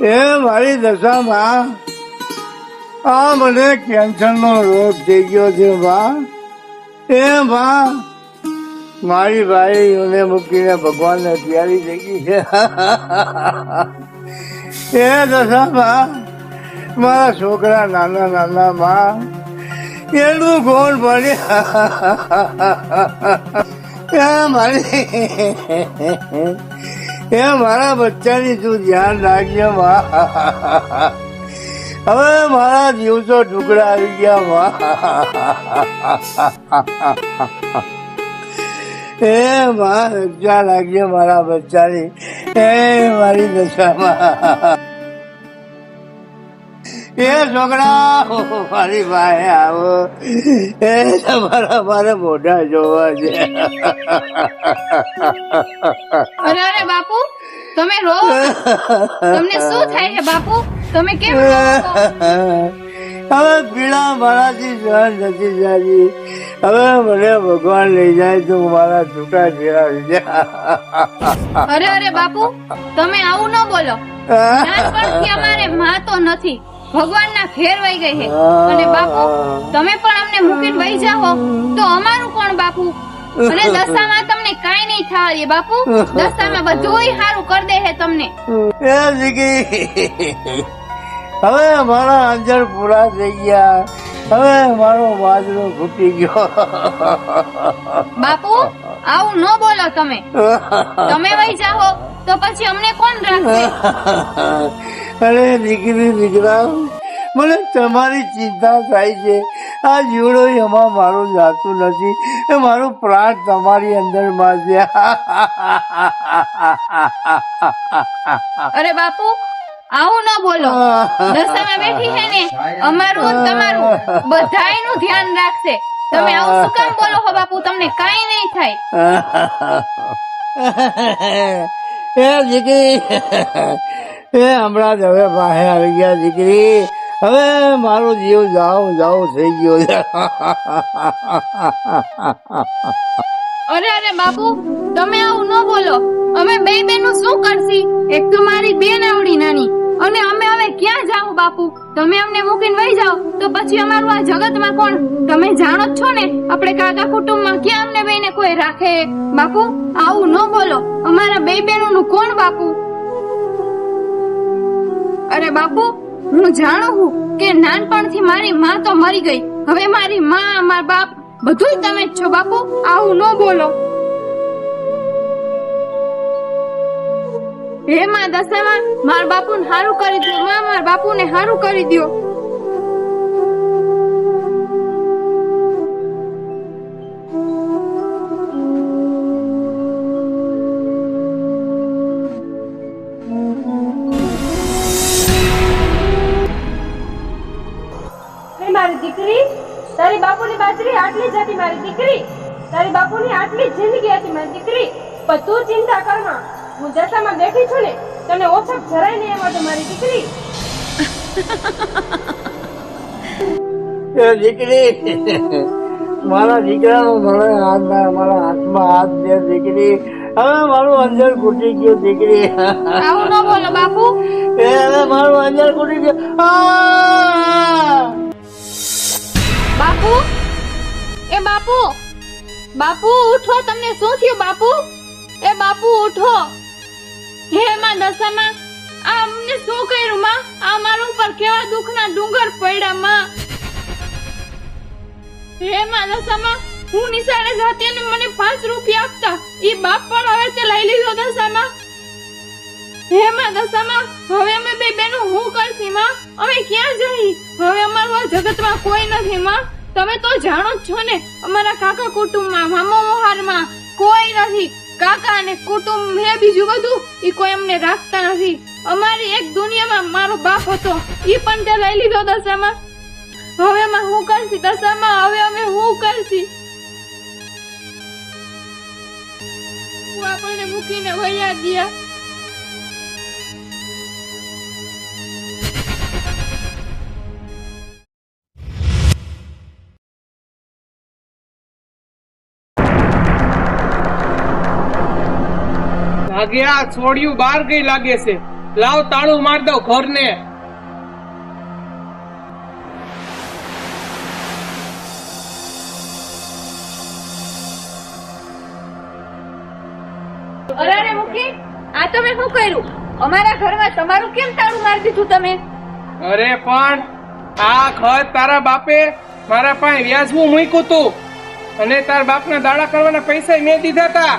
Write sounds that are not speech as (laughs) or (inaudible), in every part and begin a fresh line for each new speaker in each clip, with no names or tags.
એ મારી દશામાં આ મને કેન્સરનો રોગ થઈ ગયો છે, બા. એ બા, મારી ભાઈઓને મૂકીને ભગવાનને તૈયારી થઈ ગઈ છે. (laughs) એ દશામાં મારા છોકરા નાના નાના માં એનું કોણ ભણ્યા (laughs) મારી એ મારા બચ્ચાની તું ધ્યાન રાખજે, મા. હવે મારા દિવસો ટુકડા આવી ગયા, મા. એ માં રક્ષા રાખજે મારા બચ્ચાની. એ મારી દશામાં. એ છોકરા મારી ભાઈ આવો. એ તમારા મારે મોઢા જોવા છે.
અરે અરે બાપુ તમે રો. તમને શું થાય છે બાપુ? તમે કેમ રો?
હવે પીડા મારાથી સહન નથી થતી. હવે મને ભગવાન લઈ જાય તો મારા છૂટા જાય
અરે અરે બાપુ તમે આવું ન બોલો. અમારે માં તો નથી. ભગવાનના વહી ગઈ છે. અને બાપુ તમે પણ અમને મૂકીને વહી જાઓ તો અમારું કોણ બાપુ? અને (laughs) દશામાં તમને કાઈ નહીં થાય બાપુ? દશામાં બધું સારું કરી દે છે તમને.
હવે મારા અંજળ પૂરા થઈ ગયા. હવે મારો બાજરો ફૂટી ગયો.
બાપુ આવું ન બોલો તમે. તમે વહી જાઓ તો પછી અમને કોણ રાખશે
અરે દીકરી દીકરા મને તમારી ચિંતા થાય છે. આ જીવડો એમાં મારું જાતું નથી. એ મારો પ્રાણ તમારી અંદરમાં છે
અરે બાપુ આવું ન બોલો. (laughs) દશામાં બેઠી છે ને અમારું તમારું. બધાયનું ધ્યાન રાખશે. તમે આવું શું કામ બોલો હો બાપુ? તમને કાઈ નહીં થાય. (laughs)
એ દીકરી (laughs) એ હમણાં જ હવે પાસે આવી ગયા દીકરી. હવે મારો જીવ જાવ જાવ થઈ ગયો છે.
અરે અરે, બાપુ, તમે આવું ન બોલો. અમે બે બેનું શું કરશી? એક તો મારી બેન આવડી નાની, અને અમે હવે ક્યાં જાવ બાપુ? તમે અમને મૂકીને વહી જાઓ, તો પછી અમારું આ જગતમાં કોણ? તમે જાણો જ છો ને, આપણે કાકા કુટુંબમાં ક્યાં અમને બેને કોઈ રાખે? બાપુ, આવું ન બોલો. અમારા બે બેનોનું કોણ, બાપુ? અરે, બાપુ, હું જાણું છું કે નાનપણથી મારી માં તો મરી ગઈ. હવે મારી માં, મારા બાપ બધુંય તમે જ છો બાપુ, આવું ન બોલો. હે માં દશામાં, મારા બાપુને હારું કરી દો માં, મારા બાપુને હારું કરી દો
દીકરી. મારા
દીકરાનો મને હાથ મારા હાથમાં હાથ દે દીકરી. હવે મારું અંજર ખૂટી ગયું દીકરી.
આવું ન બોલો બાપુ.
એ હવે મારું અંજર ખૂટી ગયું.
બાપુ એ બાપુ બાપુ ઉઠો તમને શું થયું બાપુ? એ બાપુ ઉઠો. હે માં દશામાં આ અમને શું કર્યું માં? આ મારા ઉપર કેવા દુઃખના ડુંગર પડ્યા માં? હે માં દશામાં હું નિશાળે જતી અને મને પાંચ રૂપિયા આપતા. એ બાપ પણ હવે તે લઈ લીધો દશામાં હે માં દશામાં હવે અમે બે બેનો હું કરશી માં? અમે ક્યાં જઈ? હવે અમારું જગતમાં કોઈ નથી માં. તમે તો જાણો જ છો ને, અમારા કાકા કુટુંબમાં, મામા મોહારમાં કોઈ નથી. કાકા અને કુટુંબ હે બીજું બધું, ઈ કોઈ અમને રાખતા નથી. અમારી એક દુનિયામાં મારો બાપ હતો, ઈ પણ તે લઈ લીધો દશામાં હવે અમે હું કરશી? દશામાં હવે અમે હું કરશી? હું આપણને મૂકીને વયા ગયા.
ભાગ્યા, છોડ્યું બહાર ગઈ લાગે છે. લાવ તાળું માર દો ઘરને.
આ તમે શું કર્યું? અમારા ઘરમાં તમારું કેમ તાળું મારી દીધું તમે?
અરે પણ આ ઘર તારા બાપે મારા પાસે વ્યાજવું મૂક્યું તું. અને તાર બાપના દાડા કરવાના પૈસા મેં દીધા હતા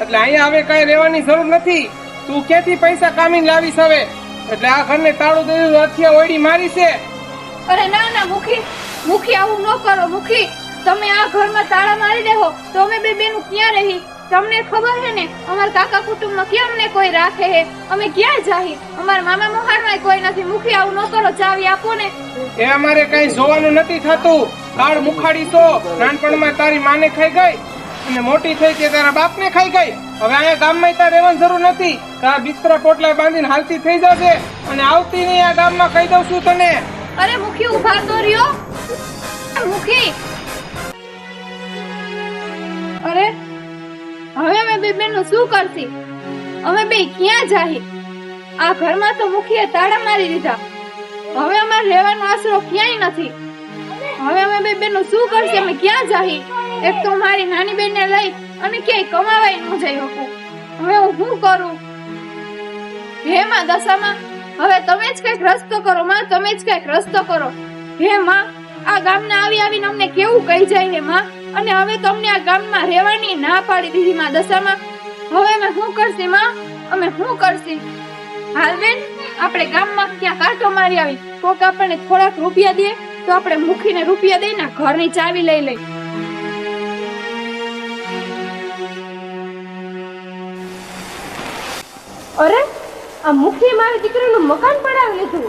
એટલે અહીંયા હવે કઈ રહેવાની જરૂર નથી. તું ક્યાંથી પૈસા કામીને લાવીશ હવે? એટલે આ ઘરને તાળું દીધું હથિયા ઓયડી મારી છે.
અરે ના ના મુખી મુખી આવું ન કરો મુખી. તમે આ ઘરમાં તાળા મારી દેહો તો અમે બે બેનું ક્યાં રહી? તમને ખબર છે ને અમારા કાકા કુટુંબમાં કેમ ને કોઈ રાખે હે? અમે ક્યાં જાહી? અમાર મામા મોહાણમાં કોઈ નથી. મુખી આવું ન કરો ચાવી આપો ને.
એ અમારે કઈ જોવાનું નથી થતું. કાળ મુખાડી તો નાનપણમાં તારી માને ખાઈ ગઈ અને મોટી થઈ કે તારા બાપને ખાઈ ગઈ. હવે અહીંયા ગામમાં તારે રહેવાની જરૂર નથી. તારા બિસ્તરા પોટલા બાંધીને હાલતી થઈ જશે અને આવતી નહીં આ ગામમાં. કહી દઉં છું તને.
અરે મુખી ઊભા તો રહ્યો. મુખી. અરે હવે અમે બે બેનો શું કરશી? અમે બે ક્યાં જાહી? આ ઘરમાં તો મુખીએ તાળા મારી દીધા. હવે અમારે રહેવાનો આશરો ક્યાંય નથી. હવે અમે બે બેનું શું કરશે? અમે ક્યાં જાહી? એક તો મારી નાની બેનને લઈ અને ક્યાંય કમાવાય ન જઈ શકું. હવે હું શું કરું? હે માં દશામાં, હવે તમે જ કંઈક રસ્તો કરો, માં, તમે જ કંઈક રસ્તો કરો. હે માં, આ ગામના આવી આવીને અમને કેવું કહી જાય હે માં? અને હવે તમને આ ગામમાં રહેવાની ના પાડી દીધી માં દશામાં. હવે અમે શું કરશે માં? અમે શું કરશે? હાલ બેન, આપણે ગામમાં ક્યાં કાંટો મારી આવી. કોક આપણને થોડાક રૂપિયા દે, તો આપણે મુખીને રૂપિયા દઈને ઘરની ચાવી લઈ લઈ.
અરે, આ મુખી મારી દીકરીનું મકાન પડાવી લીધું.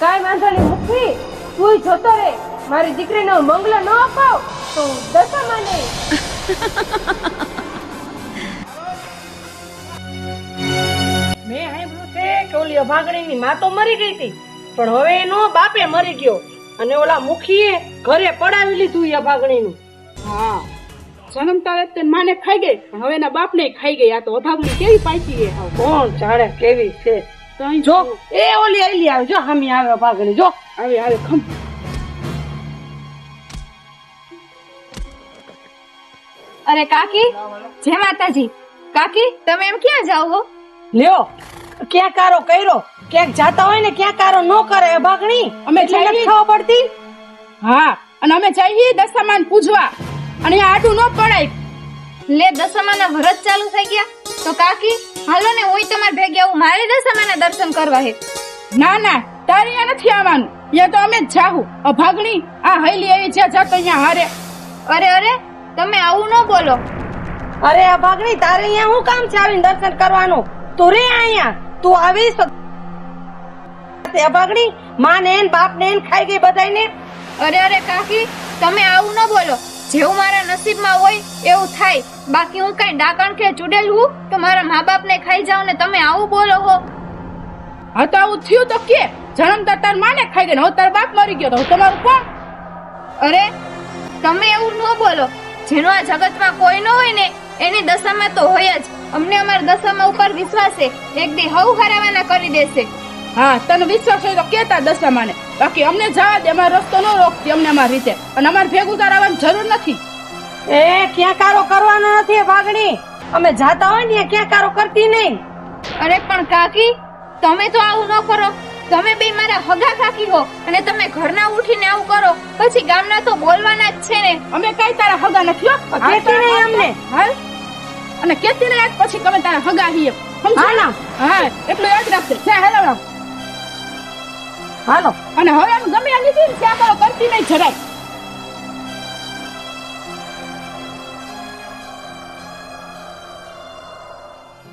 કાંઈ વાંધો નહીં મુખી, તું જોતો રે મારી દીકરીનો મંગલો ન અપાવ. તો દશામાં નહીં
મેં સાંભળ્યું છે કે ઓલી અભાગણીની માં તો મરી ગઈ હતી. પણ હવે એનો બાપે મરી ગયો. અને ઓલા મુખીએ ઘરે પડાવી લીધું એ અભાગણીનું.
હા. જન્મ તારે તે માને ખાઈ ગઈ. પણ હવે એના બાપને ખાઈ ગઈ. આ તો અભાગણી કેવી પાછી એ
કોણ જાણે કેવી છે? જો એ ઓલી આઈલી આવે. જો હામી આવે અભાગણી. જો.
આવી આવે ખમ.
અરે કાકી જય માતાજી. કાકી તમે એમ ક્યાં જાઓ હો?
લ્યો ક્યાં કારો કર્યો? ક્યાંક જાતા હોય ને ક્યાં કારો ન કરે ભાગણી
અમે જઈએ.
ખાવા પડતી?
હા અને અમે જઈએ દશામાન પૂજવા. અને આ આડું ન પડાય.
લે દશામાના વ્રત ચાલુ થઈ ગયા? તો કાકી હાલો ને હું તમારે ભેગ્યા આવું. મારે દશામાના દર્શન કરવા હે.
ના ના તારે અહીંયા નથી આવવાનું. અહીંયા તો અમે જ જાહું. અભાગણી આ હૈલી એવી જ્યાં જાતો અહીંયા હારે.
અરે અરે તમે આવું ન બોલો.
અરે અભાગણી તારે અહીંયા શું કામ છે આવીને દર્શન કરવાનું? તું રે અહીંયા. તું આવીશ તો અભાગણી માં ને બાપ ને ખાઈ ગઈ બધાને
અરે અરે કાકી તમે આવું ન બોલો. જેવું મારા નસીબમાં હોય એવું થાય. બાકી હું કઈ ડાકણ કે ચૂડેલ? હું તો મારા મા બાપને ખાઈ જાઉં ને તમે આવું બોલો હો.
હા તો આવું થયું તો કે. જન્મતા તાર માને ખાઈ ગઈ ને. હવે તાર બાપ મરી ગયો તો હવે તમારું કોણ?
અરે તમે એવું ન બોલો. જેનો આ જગતમાં કોઈ ન હોય ને એની દશામાં તો હોય જ. અમને અમારા દશામાં ઉપર વિશ્વાસ. છે એક દી હવ હરાવાના કરી દેશે.
હા તને વિશ્વાસ હોય તો કેતા દશામાને. બાકી અમને જવા દે અમારો રસ્તો ન રોકતી અમને અમારી રીતે. અને અમારે ભેગું તાર આવવાની જરૂર નથી.
એ ક્યાં કારો કરવાનો નથી ભાગણી અમે જાતા હોય ને ક્યાં કારો કરતી નહીં.
અરે પણ કાકી તમે તો આવું ન કરો. તમે બે મારા હગા કાકી હો અને તમે ઘરના ઉઠીને આવું કરો પછી ગામના તો બોલવાના જ છે ને.
અમે કઈ તારા હગા નથી હો. કેતી
નહીં અમને.
હાલ. અને કેતી નહીં પછી તમે તારા હગા
હા
ના. હા એટલું યાદ રાખજે. છે હેલો
હાલો.
અને હવે એમ ગમે આ લીધી ત્યાં કરો કરતી નહીં જરાય.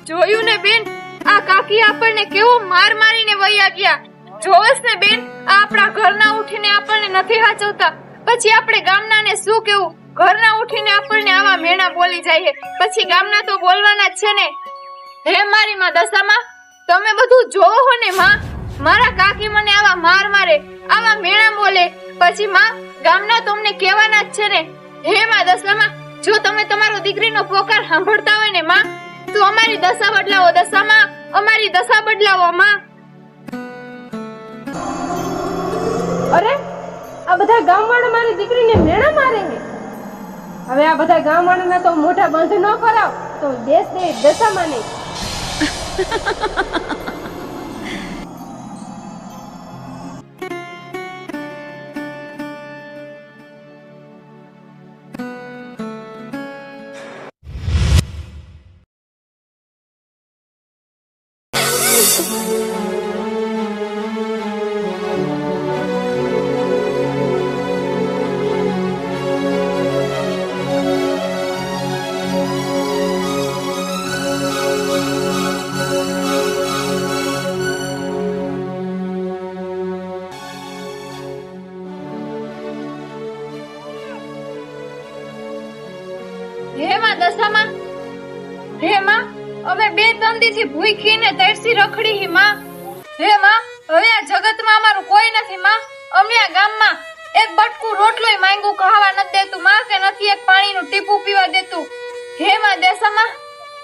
જોયું ને બેન? આ કાકી આપણને કેવો માર મારીને વહી ગયા. જોવસ ને બેન, આપણા ઘરના ઉઠીને આપણને નથી હાચવતા. પછી આપણે ગામનાને શું કેવું? ઘરના ઉઠીને આપણને આવા મેણા બોલી જાય પછી ગામના તો બોલવાના જ છે ને. હે મારી માં દશામાં, તમે બધું જોવો હો ને માં. મારા કાકી મને આવા માર મારે, આવા મેણા બોલે. પછી માં, ગામના તમને કહેવાના જ છે ને. હે માં દશામાં, જો તમે તમારો દીકરીનો પોકાર સાંભળતા હોય ને માં, તો અમારી દશા બદલાવો દશામાં, અમારી દશા બદલાવો માં.
અરે, આ બધા ગામવાળા મારી દીકરીને મેણા મારે હવે આ બધા ગામવાળાના તો મોઢા બંધ ન કરાવ, તો દેશ દે દશામાં નહીં.
હે (laughs) ભૂખીને તરસી રખડી હી, માં. હે, માં, હવે આ જગતમાં અમારું કોઈ નથી, માં. અમને આ ગામમાં એક બટકું રોટલોય માંગ્યું ખાવા નથી દેતું, માં, કે નથી એક પાણીનું ટીપું પીવા દેતું. હે, માં દશામાં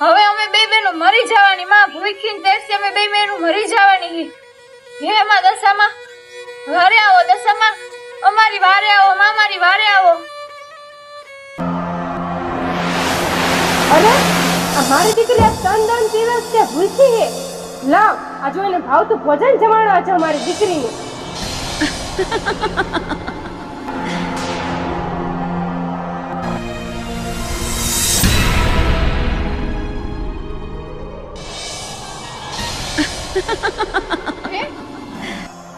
હવે અમે બે બેનો મરી જવાની, માં. ભૂખીને તરસી અમે બે બેનો મરી જવાની હી. માં દશામાં વારે આવો દશામાં અમારી વારે આવો, માં, મારી વારે આવો.
અરે મારી દીકરી આ ત્રણ ત્રણ દિવસ તે ભૂખી છે લાવ આ જો એને ભાવતું ભોજન જમાડવા છે મારી દીકરીને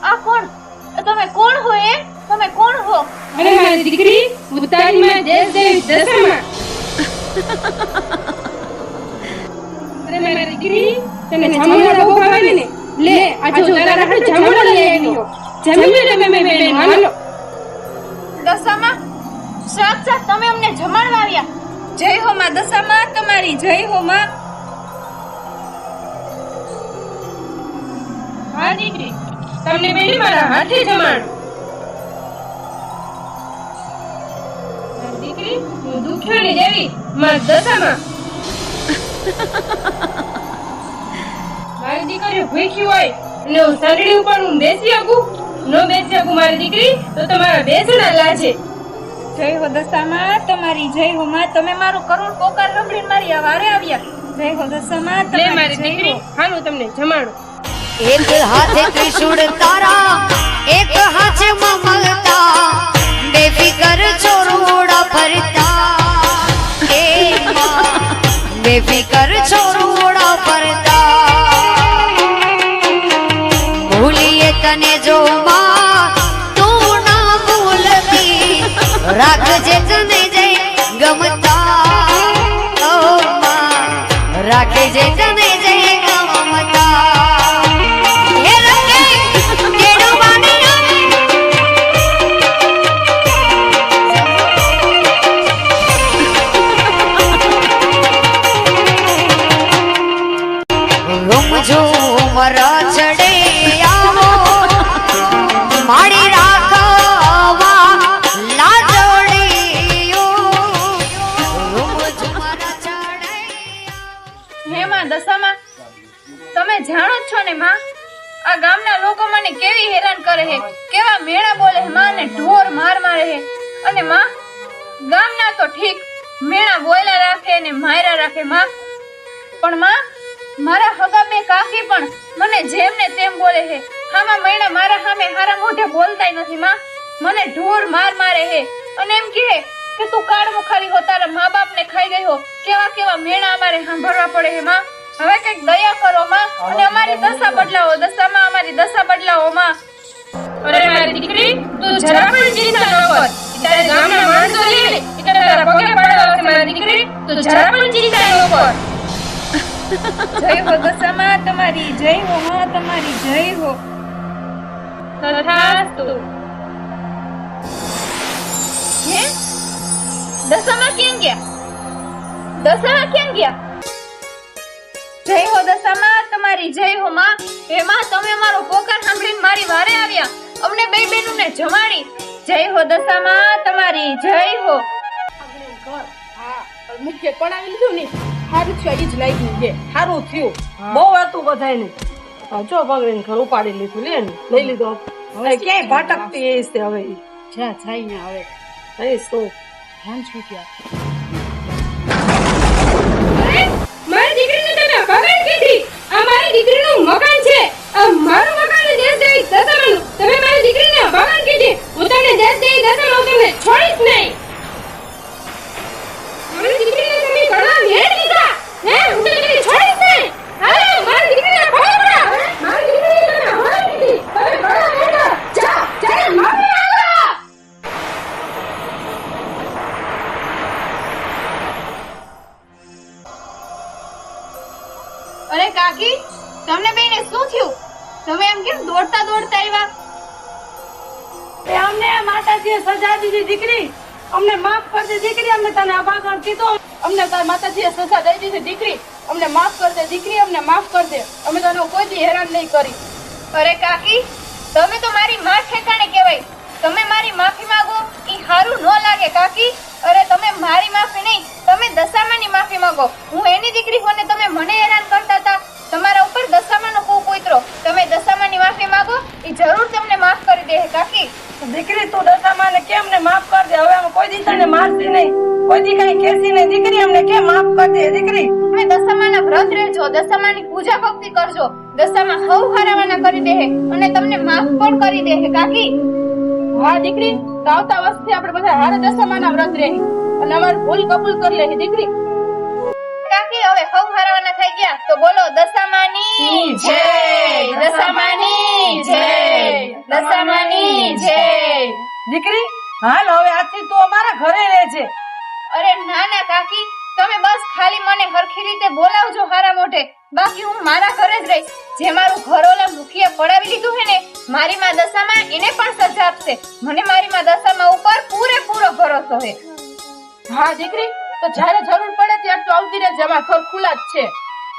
આ કોણ તમે કોણ હો એ તમે કોણ હો
અરે મારી દીકરી હું તારી માં દેશ દેવી દશામાં અરે મારી દીકરી તને જામુડા બહુ ભાવે ને? લે આ જો તારા જામુડા લઈ આવ્યો. જમી લે તમે બેન હાલો.
દશામાં સાત તમે અમને જમાડવા આવ્યા. જય હો માં દશામાં તમારી જય હો માં.
હા દીકરી. તમને બેન મારા હાથે જમાડું. દીકરી હું દુખ્યાની દેવી માં દશામાં. મારી દીકરી ભૂખી હોય અને હું સગડી ઉપર હું બેસી શકું? નો બેસી શકું મારી દીકરી? તો તમારા બેસણા લાજે.
જય હો દશામાં તમારી જય હો માં. તમે મારું કરુણ પોકાર સાંભળીને મારી આ વારે આવ્યા. જય હો દશામાં તમે
મારી દીકરી હાલો તમને જમાડું.
એક હાથે ત્રિશુળ તારા એક હાથે મમલતા બેફિકર છોરુડા ફરતા. બેફિકર છોરુડા ફરતા ભૂલીએ તને જો માં તું ના ભૂલતી. રાખજે
તમે જાણો છો ને માં? આ ગામના લોકો મને કેવી હેરાન કરે છે? કેવા મેળા બોલે છે માં ને ઢોર માર મારે છે? અને માં, ગામના તો ઠીક મેળા બોયલા રાખે ને માયરા રાખે માં. પણ માં, મારા હગા બે કાકી પણ મને જેમ ને તેમ બોલે છે. હામાં મૈણા મારા સામે હારા મોઢે બોલતાય નથી માં. મને ઢોર માર મારે હે અને એમ કહે કે તું કાળ મુખારી હો, તારા મા બાપ ને ખાઈ ગયો. હો કેવા કેવા મેણા અમારે સાંભળવા પડે હે માં? હવે કંઈક દયા કરો માં અને અમારી દશા બદલાવો. દશામાં અમારી દશા બદલાવો માં
અરે મારી દીકરી તું જરા પણ ચિંતા ન કર. તારે ગામના માણસો લે ઈ તારા પગે પાડવા મારી દીકરી તું જરા પણ ચિંતા ન કર.
જય હો દશામાં તમારી જય હો માં તમારી જય હો.
તથાસ્તુ.
હે? દશામાં કેમ ગયા? દશામાં કેમ ગયા? જય હો દશામાં તમારી જય હો માં. એમાં તમે મારો પોકાર સાંભળીને મારી વારે આવ્યા. અમને બે બેનુને જમાડી. જય હો દશામાં તમારી જય હો.
હા મુખ્ય પડાવી લીધું ને. સારું થયું એ જ લાગ્યું છે.
સારું થયું. બહુ હતું બધાય ને જો પગડીને ઘર ઉપાડી લીધું લે ને. લઈ લીધો. હવે ક્યાંય ભટકતી એ છે હવે જ્યાં
જા જાય ને હવે.
એ શું?
ધ્યાન છૂટ્યા
દીકરીને તમે બગાડ કીધી. આ દીકરીનું મકાન છે. આ મારું મકાન દેશ દેવી દશામાનું તમે મારી દીકરીને બગાડ કીધી. હું તમને દેશ દેવી દશામાં તમને છોડીશ નહીં. મારી દીકરીને તમે ઘણા મેળ લીધા હે તમને બેને શું થયું? તમે એમ કેમ દોડતા દોડતા આવ્યા?
એ અમને માતાજીએ સજા દીધી દીકરી. અમને માફ કરજે દીકરી અમને તને અભાગણ કીધું.
અમને તાર માતાજીએ સજા દઈ દીધી દીકરી. અમને માફ કર દે દીકરી અમને માફ કર દે. અમે તને કોઈ દી હેરાન નહીં કરી.
અરે કાકી તમે તો મારી માં ઠેકાણે કહેવાય. તમે મારી માફી માંગો ઈ હારું ન લાગે કાકી. અરે તમે મારી માફી નહીં તમે દશામાની માફી માંગો. હું એની દીકરી હોને તમે મને હેરાન કરતા હતા. તમારા ઉપર દશામાનો કૂપ ઉતરો. તમે દશામાની માફી માંગો એ જરૂર તમને માફ કરી દે કાકી.
દીકરી તું દશામાને કેમ ને માફ કર દે? હવે અમે કોઈ દી તને મારતી નહીં. કોઈ દી કઈ કેસી નહીં. દીકરી અમને કેમ માફ કર દે દીકરી?
તમે દશામાના વ્રત રહેજો દશામાની પૂજા ભક્તિ કરજો. દશામાં હવ હરાવાના કરી દે અને તમને માફ પણ કરી દે કાકી.
હા દીકરી તો આવતા વર્ષથી આપણે બધા હારે દશામાના વ્રત રહી. અને અમારું ભૂલ કબૂલ કરી લે દીકરી.
કાકી હવે હવ હરાવાના થઈ ગયા. તો બોલો દશામાની જય દશામાની જય દશામાની જય.
દીકરી હાલ હવે આજથી તું અમારા ઘરે રહેજે.
અરે ના ના કાકી તમે બસ ખાલી મને હરખી રીતે બોલાવજો હારા મોઢે. બાકી હું મારા ઘરે જ રહીશ. જે મારું ઘર ઓલા મુખીએ પડાવી લીધું હે ને મારી માં દશામાં એને પણ સજા આપશે. મને મારી માં દશામાં ઉપર પૂરેપૂરો ભરોસો છે.
હા દીકરી તો જ્યારે જરૂર પડે ત્યારે તો આવતી રહેજે અમારા ઘર ખુલ્લા જ છે.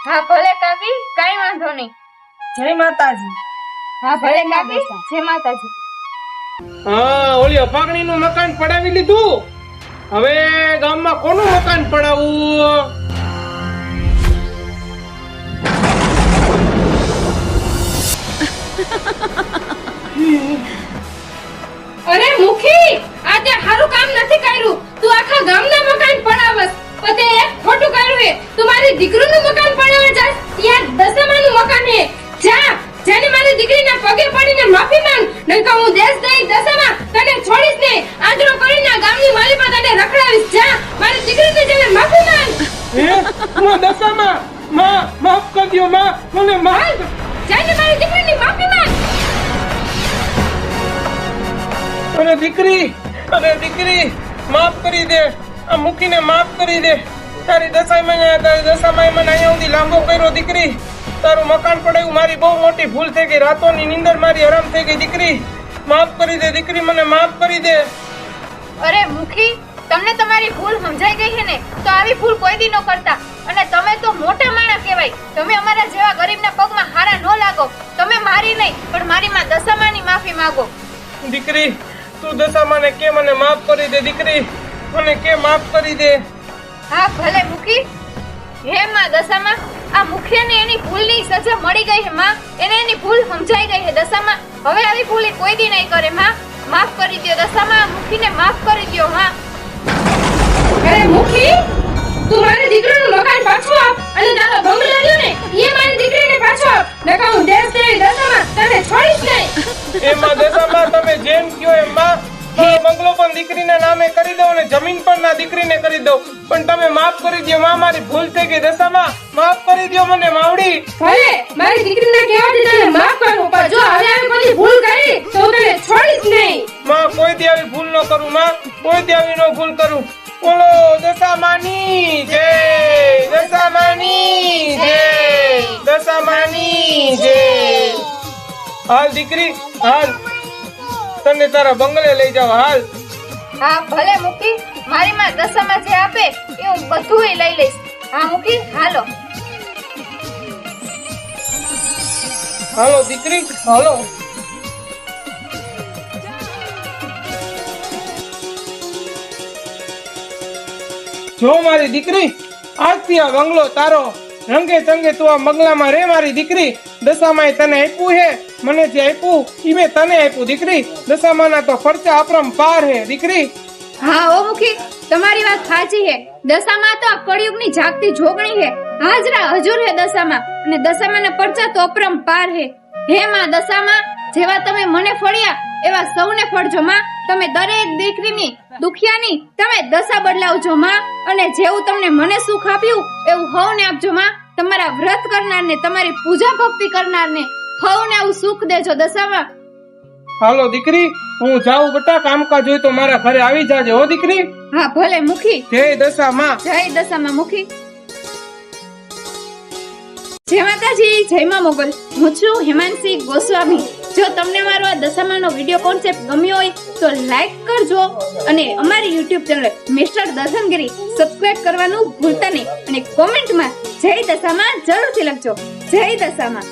હા ભલે કાકી કાઈ વાંધો નહીં.
જય માતાજી.
હા ભલે કાકી જય માતાજી.
હા ઓલી અપાગણી નું મકાન પડાવી લીધું? હવે ગામમાં કોનું મકાન પડાવવું? (laughs)
અરે મુખી, આજે હારું કામ નથી કર્યું. તું આખા ગામના મકાન પડાવસ. પતે એક ખોટું કર્યું હે. તું મારી દીકરીનું મકાન પડાવવા જાસ. ત્યાં દશામાનું મકાન હે. જા, જેને મારી દીકરીના પગે પડીને માફી માંગ. નહીતર હું દેશ દઈ દસમા તને છોડીશ નહીં. આંદરો કરીને ગામની માલી પર તને રખડાવીશ. જા, મારી દીકરીને જેને માફી માંગ.
હે માં દસમા માં માફ કરી દ્યો, માં. મને માફ અરે દીકરી અરે દીકરી માફ કરી દે. આ મૂકીને માફ કરી દે. તારી દશામાં તારી દશામાં મને અહીંયા સુધી લાંબો કર્યો દીકરી. તારું મકાન પડાયું મારી બહુ મોટી ભૂલ થઈ ગઈ. રાતોની નીંદર મારી હરામ થઈ ગઈ. દીકરી માફ કરી દે દીકરી મને માફ કરી દે.
અરે મુખી તમને તમારી ભૂલ સમજાઈ ગઈ છે ને તો આવી ભૂલ કોઈ દી ન કરતા. અને તમે તો મોટા માણસ કહેવાય. તમે અમારા જેવા ગરીબના પગમાં હારા ન લાગો. તમે મારી નહીં પણ મારી માં દશામાની માફી માંગો.
દીકરી તું દશામાને કે મને માફ કરી દે દીકરી. મને કે માફ કરી દે.
હા, ભલે મુખી હે માં દશામાં. આ મુખિયાને એની ભૂલની સજા મળી ગઈ હે, માં. એને એની ભૂલ સમજાઈ ગઈ હે દશામાં. હવે આવી ભૂલ કોઈ દી નહીં કરે, માં. માફ કરી દો દશામાં મુખીને માફ કરી દો માં. અરે મુખી! મારી દીકરીનું મકાન પાછું આપ અને તારો બંગલો ને એ મારી દીકરીને પાછો આપ. નકા હું દેશ દેવી દશામાં તને છોડીશ નહીં.
એમાં દશામાં તમે જેમ કયો એમ માં. બંગલો પણ દીકરીના નામે કરી દો અને જમીન પણ ના દીકરીને કરી દો પણ તમે માફ કરી દો માં મારી ભૂલ થઈ ગઈ દશામાં. માફ કરી દો મને માવડી.
ભલે મારી દીકરીના કહેવાથી તને માફ કરું પણ જો હવે આવી બધી ભૂલ કરી તો તને છોડીશ નહીં.
માં કોઈ દી આવી ભૂલ ન કરું માં. કોઈ દી આવી ન ભૂલ કરું. બોલો દશામાની જય દશામાની જય દશામાની જય. હાલ દીકરી હાલ. તને તારા બંગલે લઈ જાવ હાલ.
હા ભલે મૂકી. મારી માં દશામાં જે આપે એ હું બધું લઈ લઈશ. હા મૂકી. હાલો.
હાલો દીકરી હાલો. જો મારી દીકરી, આજથી આ બંગલો તારો. રંગે ચંગે તું આ બંગલામાં રે મારી દીકરી. દશામાએ તને આપ્યું હે, મને જે આપ્યું, ઈ મેં તને આપ્યું દીકરી. દશામાના તો ખર્ચા અપરંપાર હે, દીકરી.
હા ઓ મુખી, તમારી વાત સાચી હે. દશામાં તો આ કળિયુગની જાગતી જોગણી હે. હાજરા હજુર હે દશામાં, અને દશામાના પરચા તો અપરમ પાર હે. હે માં દશામાં, જેવા તમે મને ફળ્યા એવા સૌને ફળજો માં તમે દરેક દીકરીની દુખિયાની તમે દશા બદલાવજો માં. અને જેવું તમને મને સુખ આપ્યું એવું હવને આપજો માં. તમારા વ્રત કરનારને તમારી પૂજા ભક્તિ કરનારને હવને આવું સુખ દેજો દશામાં.
હાલો દીકરી હું જાઉં બટા કામકાજ હોય તો મારા ઘરે આવી જાજે હો દીકરી.
હા ભલે મુખી.
જય દશામાં.
જય દશામાં મુખી. જય માતાજી, જય માં મોગલ. હું છું હેમાંશી ગોસ્વામી. જો તમને મારો આ દશામાનો વીડિયો કોન્સેપ્ટ ગમ્યો હોય, તો લાઈક કરજો અને અમારી YouTube channel mister Darshangiri subscribe કરવાનું ભૂલતા નહીં. અને કોમેન્ટમાં જય દશામાં જરૂરથી લખજો. જય દશામાં.